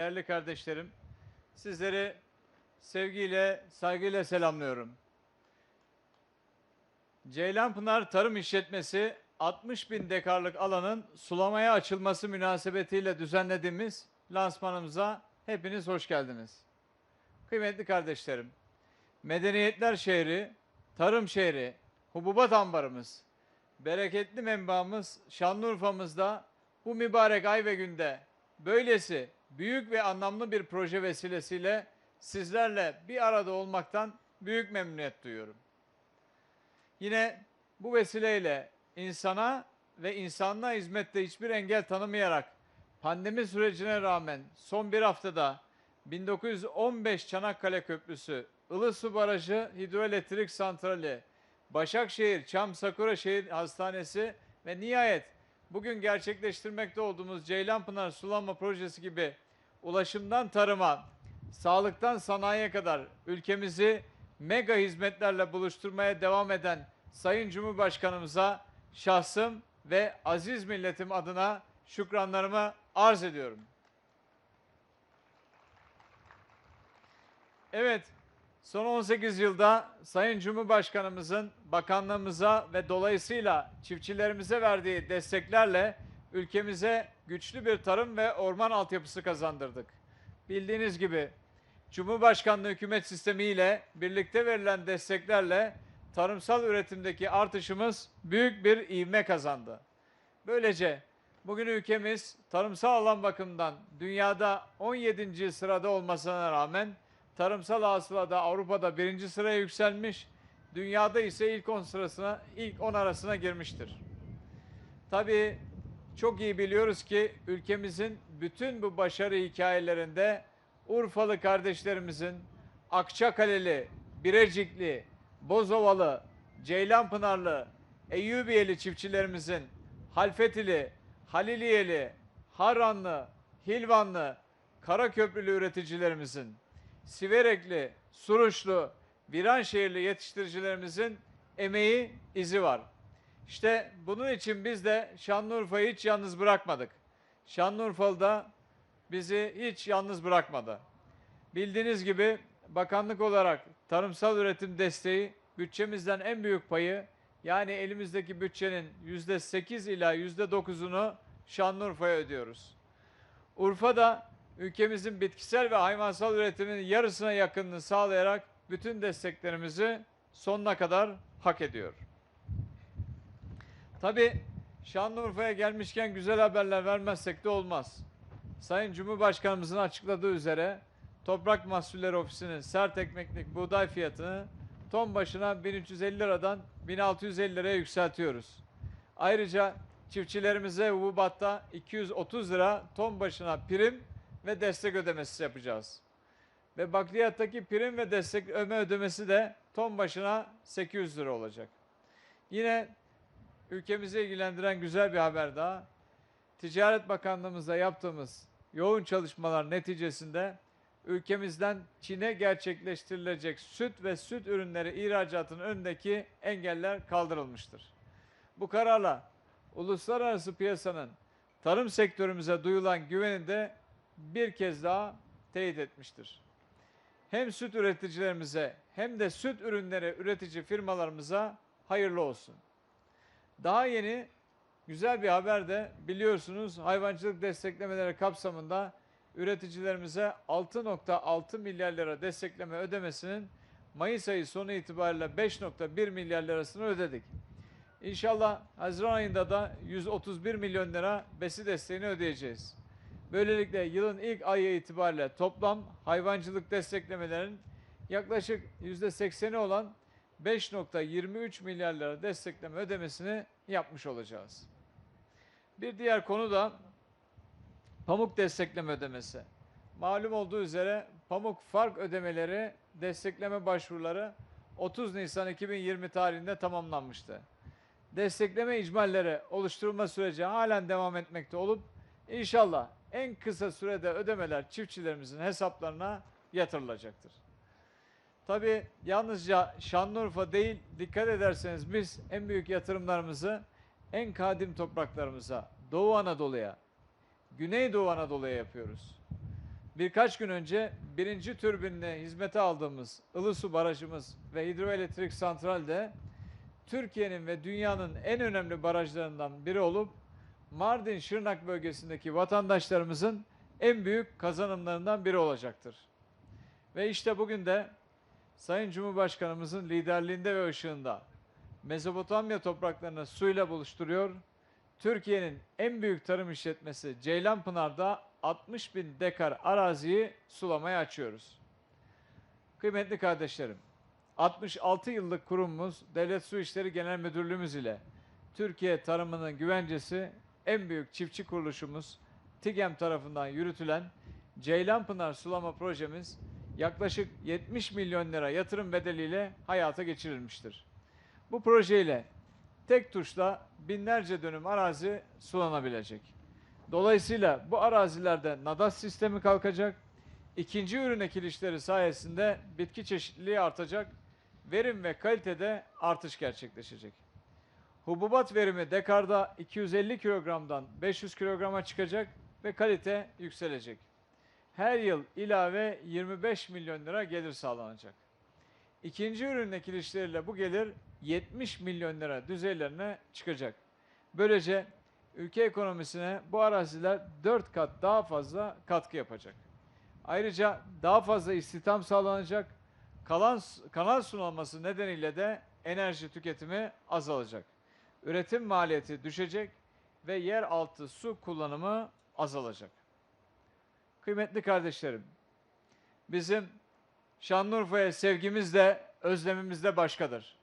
Değerli kardeşlerim, sizleri sevgiyle, saygıyla selamlıyorum. Ceylanpınar Tarım İşletmesi 60 bin dekarlık alanın sulamaya açılması münasebetiyle düzenlediğimiz lansmanımıza hepiniz hoş geldiniz. Kıymetli kardeşlerim, medeniyetler şehri, tarım şehri, hububat ambarımız, bereketli menbaımız Şanlıurfa'mızda bu mübarek ay ve günde böylesi büyük ve anlamlı bir proje vesilesiyle sizlerle bir arada olmaktan büyük memnuniyet duyuyorum. Yine bu vesileyle insana ve insanlığa hizmette hiçbir engel tanımayarak pandemi sürecine rağmen son bir haftada 1915 Çanakkale Köprüsü, Ilısu Barajı Hidroelektrik Santrali, Başakşehir Çam Sakura Şehir Hastanesi ve nihayet bugün gerçekleştirmekte olduğumuz Ceylanpınar Sulama Projesi gibi ulaşımdan tarıma, sağlıktan sanayiye kadar ülkemizi mega hizmetlerle buluşturmaya devam eden Sayın Cumhurbaşkanımıza şahsım ve aziz milletim adına şükranlarımı arz ediyorum. Evet, son 18 yılda Sayın Cumhurbaşkanımızın bakanlığımıza ve dolayısıyla çiftçilerimize verdiği desteklerle ülkemize güçlü bir tarım ve orman altyapısı kazandırdık. Bildiğiniz gibi Cumhurbaşkanlığı hükümet sistemiyle birlikte verilen desteklerle tarımsal üretimdeki artışımız büyük bir ivme kazandı. Böylece bugün ülkemiz tarımsal alan bakımından dünyada 17. sırada olmasına rağmen tarımsal hasılada Avrupa'da birinci sıraya yükselmiş, dünyada ise ilk 10 sırasına ilk 10 arasına girmiştir. Tabii çok iyi biliyoruz ki ülkemizin bütün bu başarı hikayelerinde Urfalı kardeşlerimizin Akçakaleli, Birecikli, Bozovalı, Ceylanpınarlı, Eyyubiyeli çiftçilerimizin Halfetili, Haliliyeli, Harranlı, Hilvanlı, Karaköprülü üreticilerimizin, Siverekli, Suruçlu, Viranşehirli yetiştiricilerimizin emeği, izi var. İşte bunun için biz de Şanlıurfa'yı hiç yalnız bırakmadık. Şanlıurfalı da bizi hiç yalnız bırakmadı. Bildiğiniz gibi bakanlık olarak tarımsal üretim desteği bütçemizden en büyük payı yani elimizdeki bütçenin yüzde sekiz ila yüzde dokuzunu Şanlıurfa'ya ödüyoruz. Urfa da ülkemizin bitkisel ve hayvansal üretiminin yarısına yakınını sağlayarak bütün desteklerimizi sonuna kadar hak ediyor. Tabi Şanlıurfa'ya gelmişken güzel haberler vermezsek de olmaz. Sayın Cumhurbaşkanımızın açıkladığı üzere Toprak Mahsulleri Ofisi'nin sert ekmeklik buğday fiyatını ton başına 1350 liradan 1650 liraya yükseltiyoruz. Ayrıca çiftçilerimize hububatta 230 lira ton başına prim ve destek ödemesi yapacağız. Ve bakliyattaki prim ve destek öme ödemesi de ton başına 800 lira olacak. Yine ülkemizi ilgilendiren güzel bir haber daha. Ticaret Bakanlığımızla yaptığımız yoğun çalışmalar neticesinde ülkemizden Çin'e gerçekleştirilecek süt ve süt ürünleri ihracatının önündeki engeller kaldırılmıştır. Bu kararla uluslararası piyasanın tarım sektörümüze duyulan güveni de bir kez daha teyit etmiştir. Hem süt üreticilerimize hem de süt ürünleri üretici firmalarımıza hayırlı olsun. Daha yeni güzel bir haber de biliyorsunuz hayvancılık desteklemeleri kapsamında üreticilerimize 6.6 milyar lira destekleme ödemesinin Mayıs ayı sonu itibariyle 5.1 milyar lirasını ödedik. İnşallah Haziran ayında da 131 milyon lira besi desteğini ödeyeceğiz. Böylelikle yılın ilk ayı itibariyle toplam hayvancılık desteklemelerin yaklaşık %80'i olan 5.23 milyar lira destekleme ödemesini yapmış olacağız. Bir diğer konu da pamuk destekleme ödemesi. Malum olduğu üzere pamuk fark ödemeleri destekleme başvuruları 30 Nisan 2020 tarihinde tamamlanmıştı. Destekleme icmalleri oluşturulma süreci halen devam etmekte olup inşallah en kısa sürede ödemeler çiftçilerimizin hesaplarına yatırılacaktır. Tabi yalnızca Şanlıurfa değil dikkat ederseniz biz en büyük yatırımlarımızı en kadim topraklarımıza, Doğu Anadolu'ya, Güneydoğu Anadolu'ya yapıyoruz. birkaç gün önce birinci türbinine hizmete aldığımız Ilısu Barajımız ve hidroelektrik santral de Türkiye'nin ve dünyanın en önemli barajlarından biri olup Mardin Şırnak bölgesindeki vatandaşlarımızın en büyük kazanımlarından biri olacaktır. Ve işte bugün de Sayın Cumhurbaşkanımızın liderliğinde ve ışığında Mezopotamya topraklarını suyla buluşturuyor. Türkiye'nin en büyük tarım işletmesi Ceylanpınar'da 60 bin dekar araziyi sulamaya açıyoruz. Kıymetli kardeşlerim, 66 yıllık kurumumuz Devlet Su İşleri Genel Müdürlüğümüz ile Türkiye tarımının güvencesi en büyük çiftçi kuruluşumuz TİGEM tarafından yürütülen Ceylanpınar sulama projemiz yaklaşık 70 milyon lira yatırım bedeliyle hayata geçirilmiştir. Bu projeyle tek tuşla binlerce dönüm arazi sulanabilecek. Dolayısıyla bu arazilerde nadas sistemi kalkacak, ikinci ürün ekilişleri sayesinde bitki çeşitliliği artacak, verim ve kalitede artış gerçekleşecek. Hububat verimi dekarda 250 kilogramdan 500 kilograma çıkacak ve kalite yükselecek. Her yıl ilave 25 milyon lira gelir sağlanacak. İkinci ürün ekilişleriyle bu gelir 70 milyon lira düzeylerine çıkacak. Böylece ülke ekonomisine bu araziler 4 kat daha fazla katkı yapacak. Ayrıca daha fazla istihdam sağlanacak. Kalan, kanal sulanması nedeniyle de enerji tüketimi azalacak. Üretim maliyeti düşecek ve yeraltı su kullanımı azalacak. Kıymetli kardeşlerim, bizim Şanlıurfa'ya sevgimiz de özlemimiz de başkadır.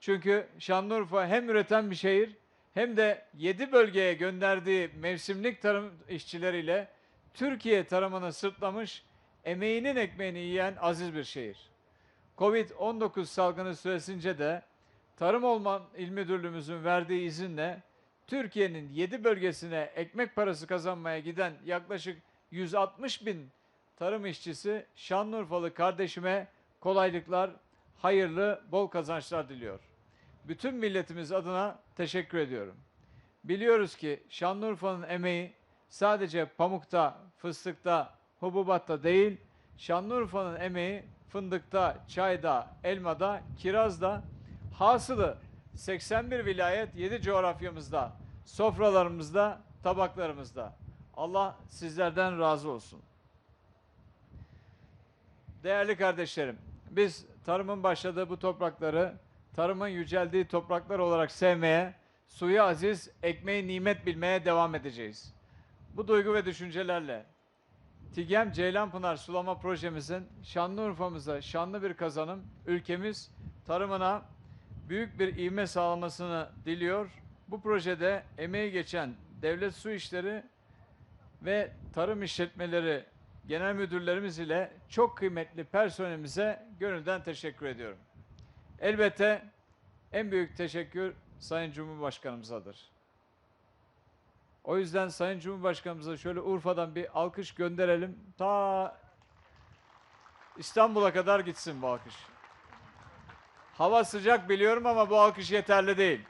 Çünkü Şanlıurfa hem üreten bir şehir hem de 7 bölgeye gönderdiği mevsimlik tarım işçileriyle Türkiye tarımını sırtlamış, emeğinin ekmeğini yiyen aziz bir şehir. Covid-19 salgını süresince de Tarım Olman İl Müdürlüğümüzün verdiği izinle Türkiye'nin 7 bölgesine ekmek parası kazanmaya giden yaklaşık 160 bin tarım işçisi Şanlıurfalı kardeşime kolaylıklar, hayırlı, bol kazançlar diliyor. Bütün milletimiz adına teşekkür ediyorum. Biliyoruz ki Şanlıurfa'nın emeği sadece pamukta, fıstıkta, hububatta değil, Şanlıurfa'nın emeği fındıkta, çayda, elmada, kirazda, hasılı 81 vilayet 7 coğrafyamızda, sofralarımızda, tabaklarımızda. Allah sizlerden razı olsun. Değerli kardeşlerim, biz tarımın başladığı bu toprakları, tarımın yüceldiği topraklar olarak sevmeye, suyu aziz, ekmeği nimet bilmeye devam edeceğiz. Bu duygu ve düşüncelerle TİGEM Ceylanpınar sulama projemizin Şanlıurfa'mıza şanlı bir kazanım, ülkemiz tarımına büyük bir ivme sağlamasını diliyor. Bu projede emeği geçen devlet su işleri ve tarım işletmeleri genel müdürlerimiz ile çok kıymetli personelimize gönülden teşekkür ediyorum. Elbette en büyük teşekkür Sayın Cumhurbaşkanımızadır. O yüzden Sayın Cumhurbaşkanımıza şöyle Urfa'dan bir alkış gönderelim. Ta İstanbul'a kadar gitsin bu alkış. Hava sıcak biliyorum ama bu alkış yeterli değil.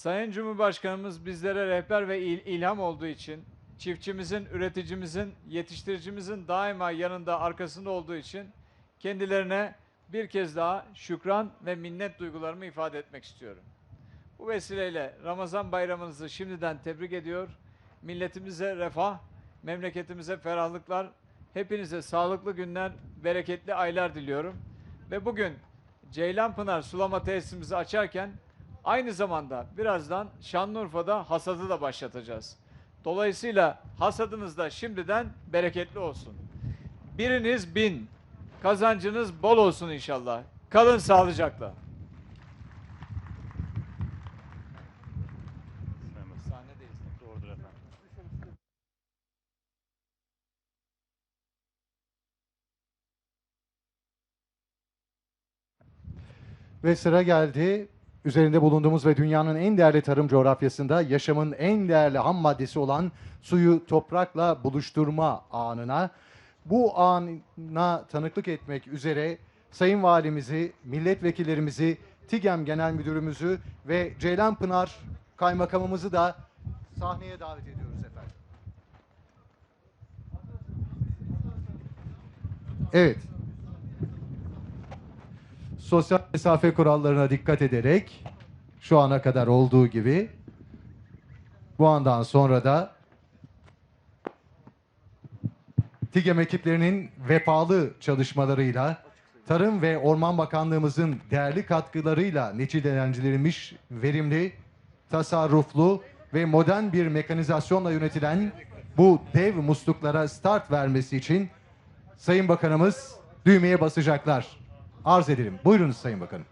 Sayın Cumhurbaşkanımız bizlere rehber ve il ilham olduğu için, çiftçimizin, üreticimizin, yetiştiricimizin daima yanında, arkasında olduğu için kendilerine bir kez daha şükran ve minnet duygularımı ifade etmek istiyorum. Bu vesileyle Ramazan bayramınızı şimdiden tebrik ediyor. Milletimize refah, memleketimize ferahlıklar, hepinize sağlıklı günler, bereketli aylar diliyorum. Ve bugün Ceylanpınar sulama tesisimizi açarken aynı zamanda birazdan Şanlıurfa'da hasadı da başlatacağız. Dolayısıyla hasadınız da şimdiden bereketli olsun. Biriniz bin, kazancınız bol olsun inşallah. Kalın sağlıcakla. Ve sıra geldi üzerinde bulunduğumuz ve dünyanın en değerli tarım coğrafyasında yaşamın en değerli ham maddesi olan suyu toprakla buluşturma anına. Bu ana tanıklık etmek üzere Sayın Valimizi, milletvekillerimizi, TİGEM Genel Müdürümüzü ve Ceylan Pınar Kaymakamımızı da sahneye davet ediyoruz efendim. Evet. Sosyal mesafe kurallarına dikkat ederek şu ana kadar olduğu gibi bu andan sonra da TİGEM ekiplerinin vefalı çalışmalarıyla Tarım ve Orman Bakanlığımızın değerli katkılarıyla neticelendirilmiş verimli, tasarruflu ve modern bir mekanizasyonla yönetilen bu dev musluklara start vermesi için Sayın Bakanımız düğmeye basacaklar. Arz edelim. Buyurunuz Sayın Bakanım.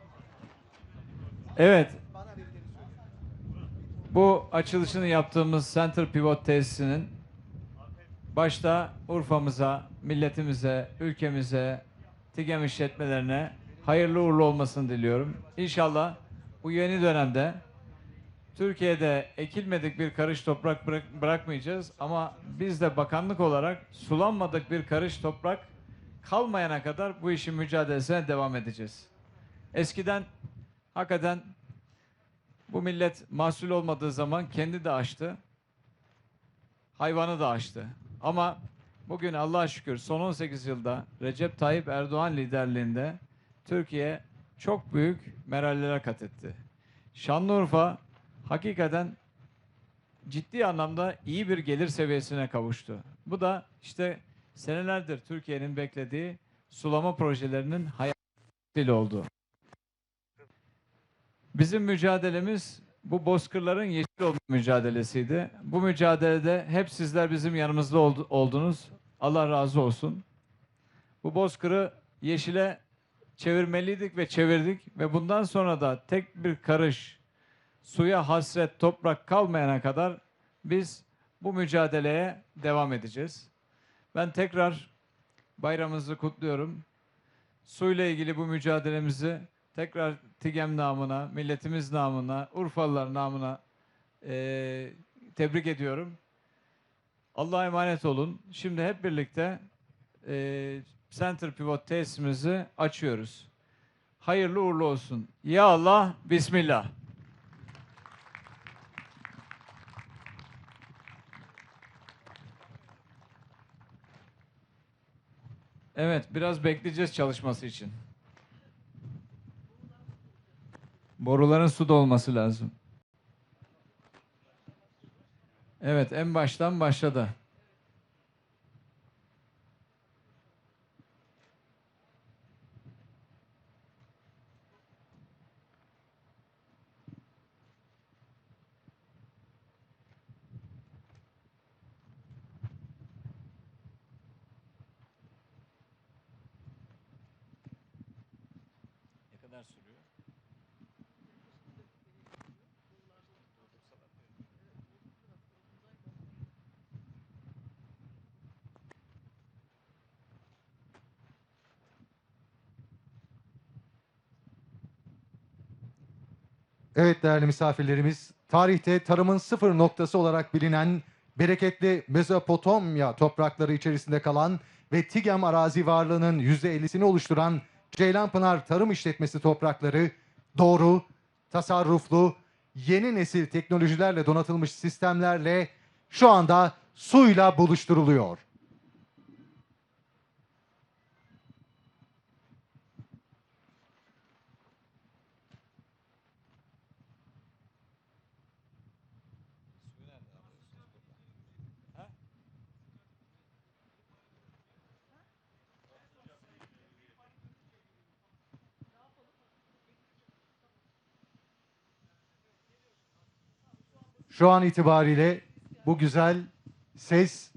Evet. Bu açılışını yaptığımız Center Pivot tesisinin başta Urfa'mıza, milletimize, ülkemize, TİGEM işletmelerine hayırlı uğurlu olmasını diliyorum. İnşallah bu yeni dönemde Türkiye'de ekilmedik bir karış toprak bırak- bırakmayacağız ama biz de bakanlık olarak sulanmadık bir karış toprak kalmayana kadar bu işin mücadelesine devam edeceğiz. Eskiden hakikaten bu millet mahsul olmadığı zaman kendi de açtı. Hayvanı da açtı. Ama bugün Allah'a şükür son 18 yılda Recep Tayyip Erdoğan liderliğinde Türkiye çok büyük merhaleler kat etti. Şanlıurfa hakikaten ciddi anlamda iyi bir gelir seviyesine kavuştu. Bu da işte senelerdir Türkiye'nin beklediği sulama projelerinin hayatıyla oldu. Bizim mücadelemiz bu bozkırların yeşil olma mücadelesiydi. Bu mücadelede hep sizler bizim yanımızda oldu- oldunuz. Allah razı olsun. Bu bozkırı yeşile çevirmeliydik ve çevirdik ve bundan sonra da tek bir karış suya hasret toprak kalmayana kadar biz bu mücadeleye devam edeceğiz. Ben tekrar bayramınızı kutluyorum. Suyla ilgili bu mücadelemizi tekrar TİGEM namına, milletimiz namına, Urfalılar namına eee, tebrik ediyorum. Allah'a emanet olun. Şimdi hep birlikte eee, Center Pivot tesisimizi açıyoruz. Hayırlı uğurlu olsun. Ya Allah, Bismillah. Evet, biraz bekleyeceğiz çalışması için. Boruların su dolması lazım. Evet, en baştan başladı. Kadar sürüyor? Evet değerli misafirlerimiz, tarihte tarımın sıfır noktası olarak bilinen bereketli Mezopotamya toprakları içerisinde kalan ve TİGEM arazi varlığının %50'sini oluşturan Ceylanpınar Tarım İşletmesi toprakları doğru, tasarruflu, yeni nesil teknolojilerle donatılmış sistemlerle şu anda suyla buluşturuluyor. Şu an itibariyle bu güzel ses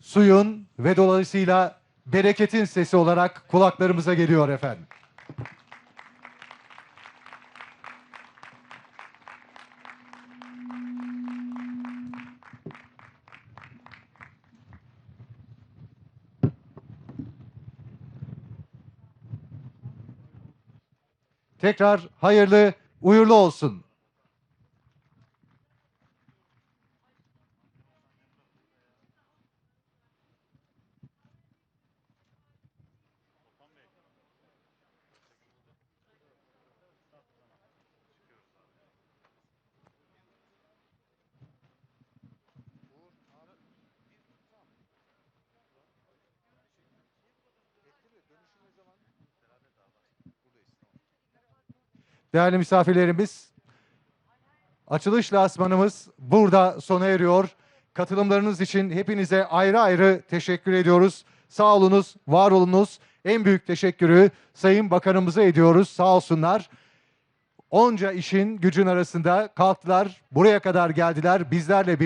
suyun ve dolayısıyla bereketin sesi olarak kulaklarımıza geliyor efendim. Tekrar hayırlı, uğurlu olsun. Değerli misafirlerimiz, açılış lansmanımız burada sona eriyor. Katılımlarınız için hepinize ayrı ayrı teşekkür ediyoruz. Sağ olunuz, var olunuz. En büyük teşekkürü Sayın Bakanımıza ediyoruz. Sağ olsunlar. Onca işin gücün arasında kalktılar, buraya kadar geldiler, bizlerle birlikte.